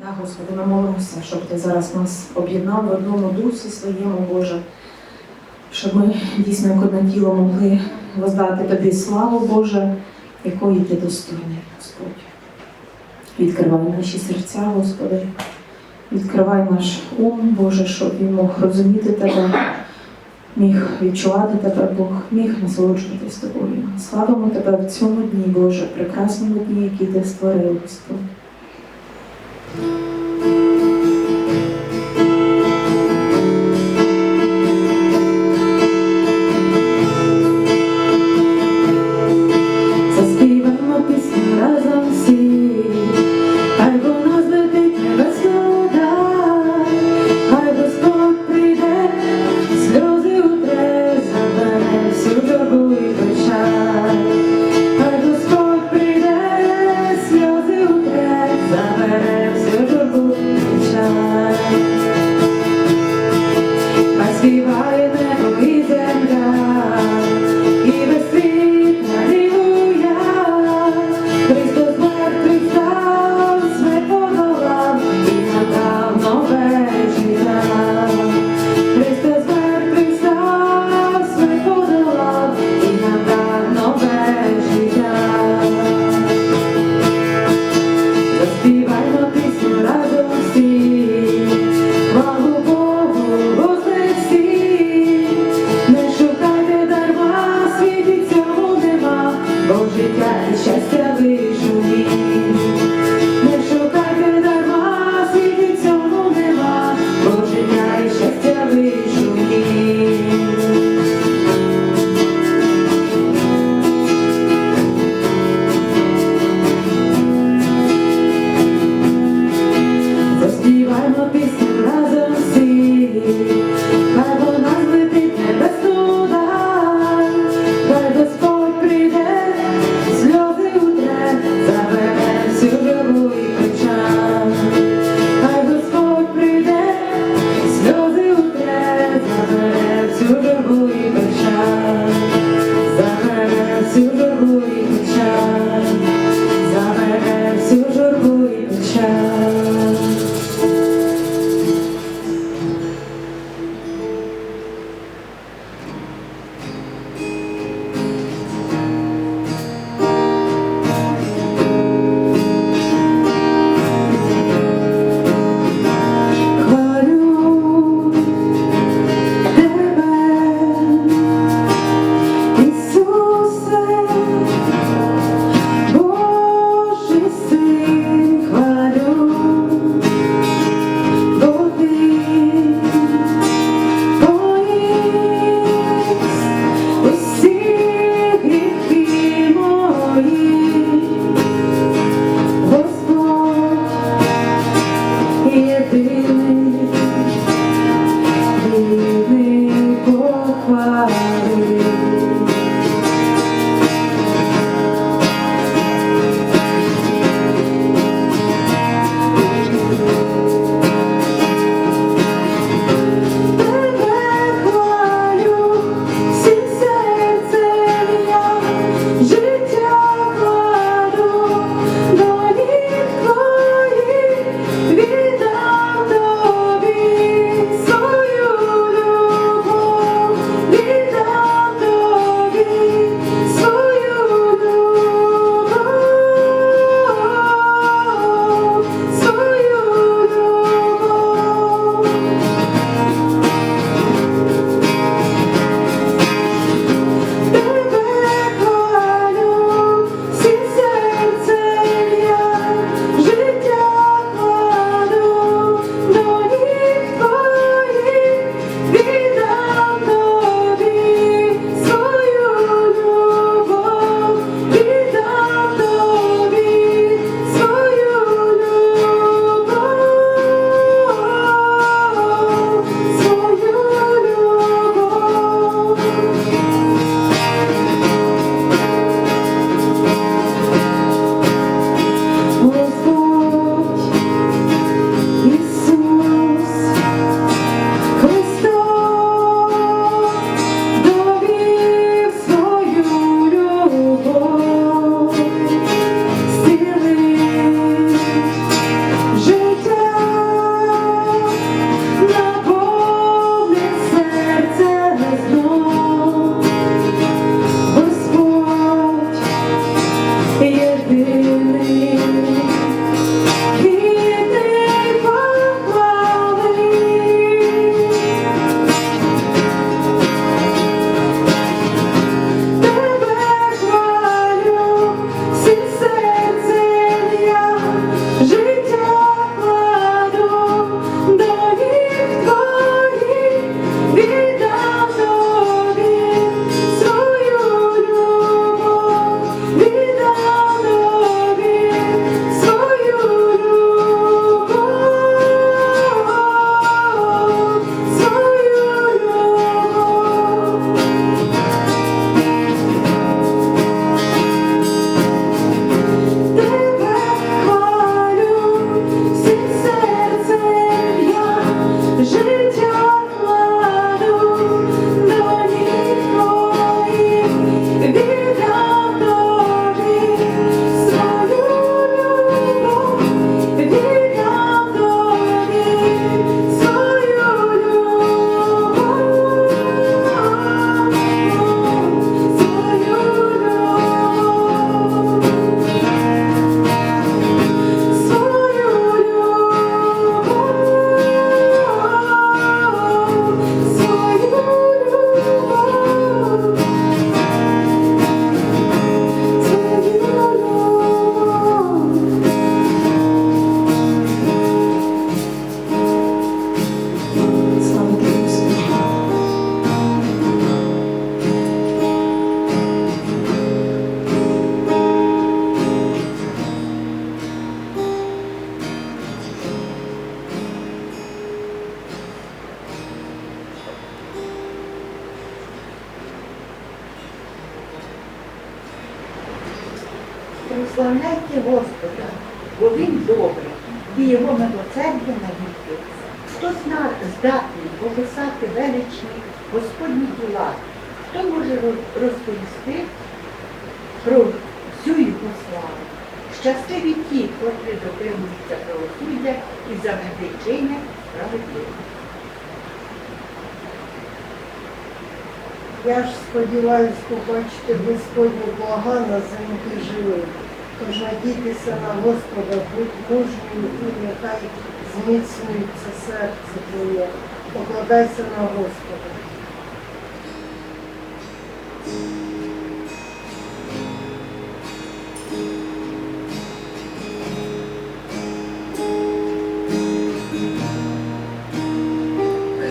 Да, Господи, ми молимося, щоб Ти зараз нас об'єднав в одному дусі своєму, Боже, щоб ми дійсно як одне тіло могли воздати Тобі славу, Боже, якої Ти достойний, Господь. Відкривай наші серця, Господи, відкривай наш ум, Боже, щоб він мог розуміти Тебе, міг відчувати Тебе, Бог, міг насолоджуватись Тобою. Славимо Тебе в цьому дні, Боже, прекрасному дні, який Ти створив, Господь. Хай співає небо Прославляйте Господа, бо Він добрий, і його милосердя навіки. Хто здатний описати величні Господні діла, хто може розповісти про всю його славу? Щасливі ті, котрі дотримуються правосуддя і завжди чинять справедливо. Я ж сподіваюсь побачити Господні блага на землі живих. Тож надійтеся на Господа, будь мужнім і нехай зміцнюється серце твоє. Покладайся на Господа.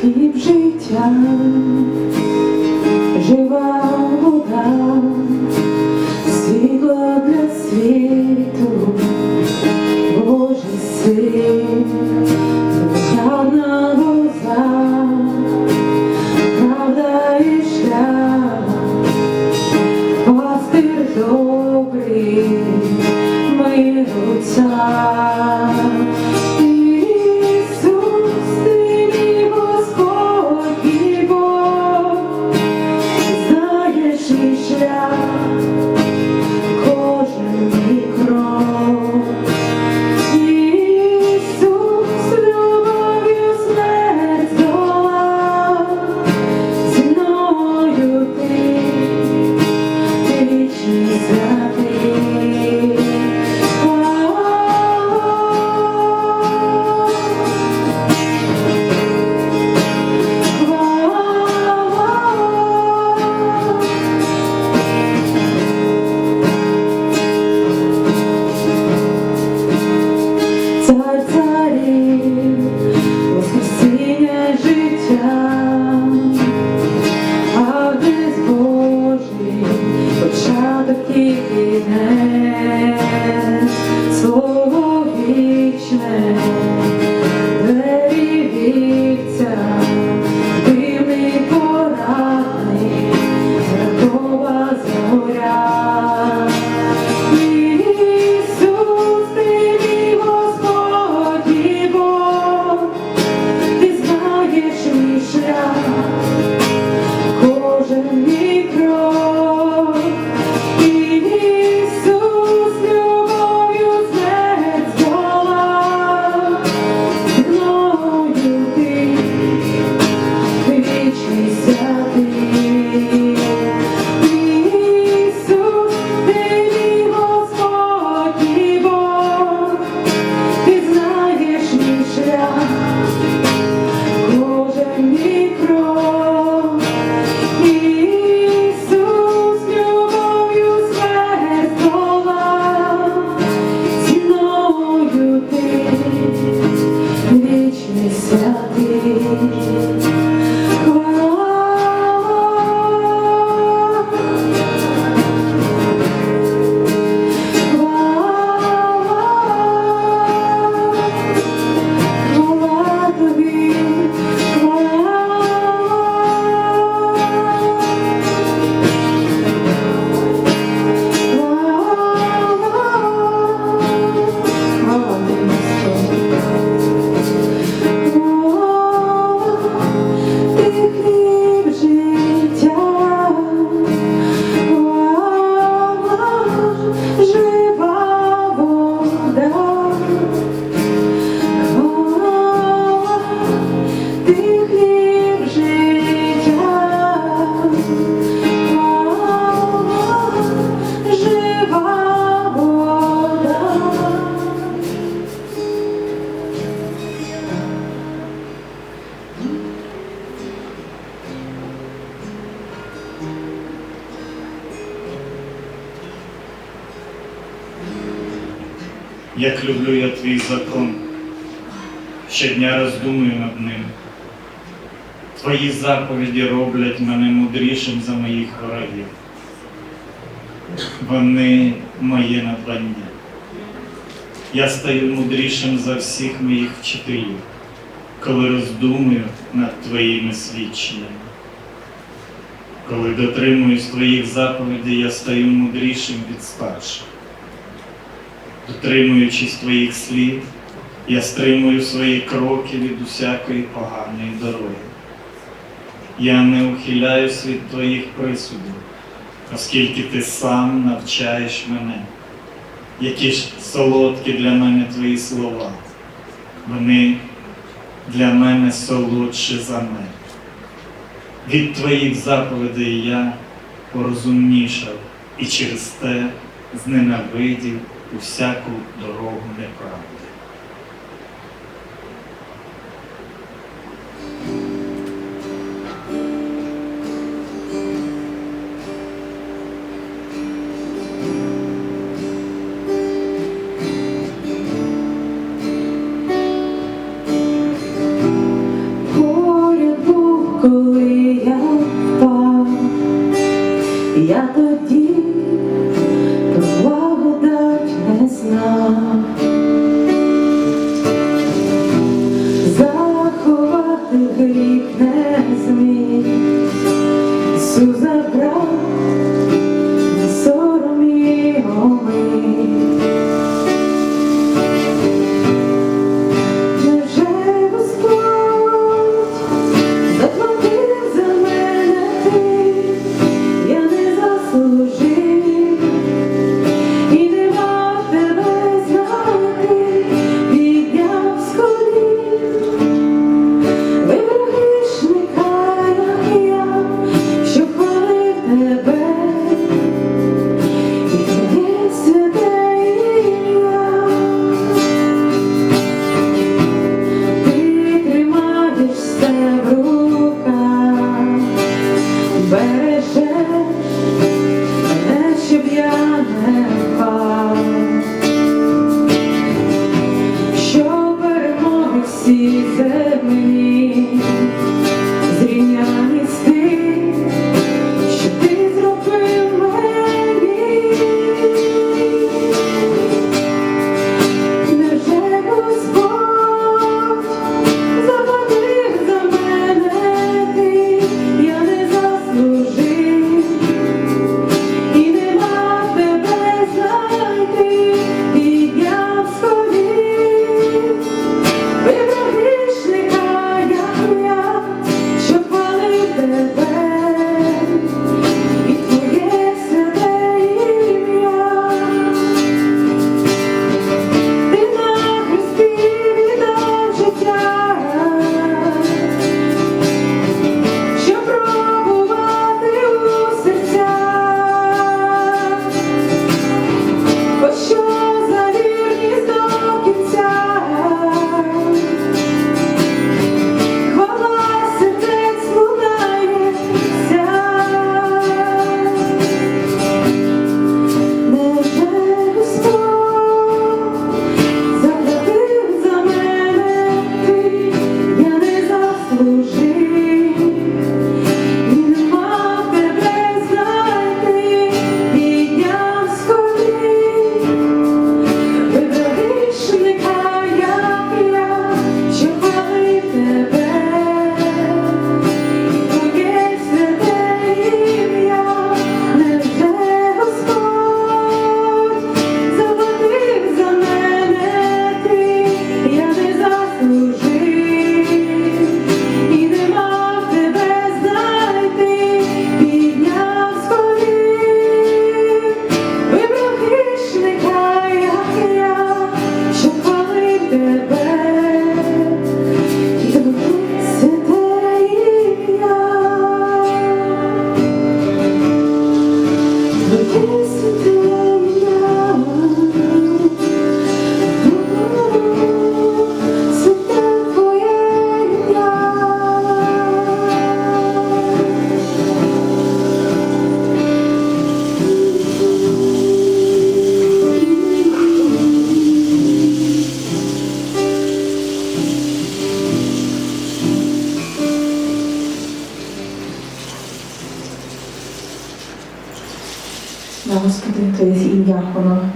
Хліб життя, жива вода, заповіді роблять мене мудрішим за моїх ворогів. Вони моє надбання. Я стаю мудрішим за всіх моїх вчителів, коли роздумую над твоїми свідченнями. Коли дотримуюсь твоїх заповідей, я стаю мудрішим від старших. Дотримуючись твоїх слів, я стримую свої кроки від усякої поганої дороги я не ухиляюсь від твоїх присудів, оскільки ти сам навчаєш мене, які ж солодкі для мене твої слова, вони для мене солодші за мене. Від твоїх заповідей я порозумнішав і через те зненавидів усяку дорогу неправду.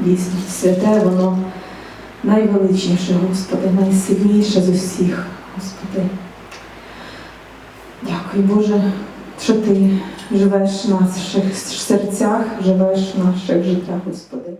дійсно святе, воно найвеличніше, Господи, найсильніше з усіх, Господи. Дякую, Боже, що Ти живеш в наших серцях, живеш в наших життях, Господи.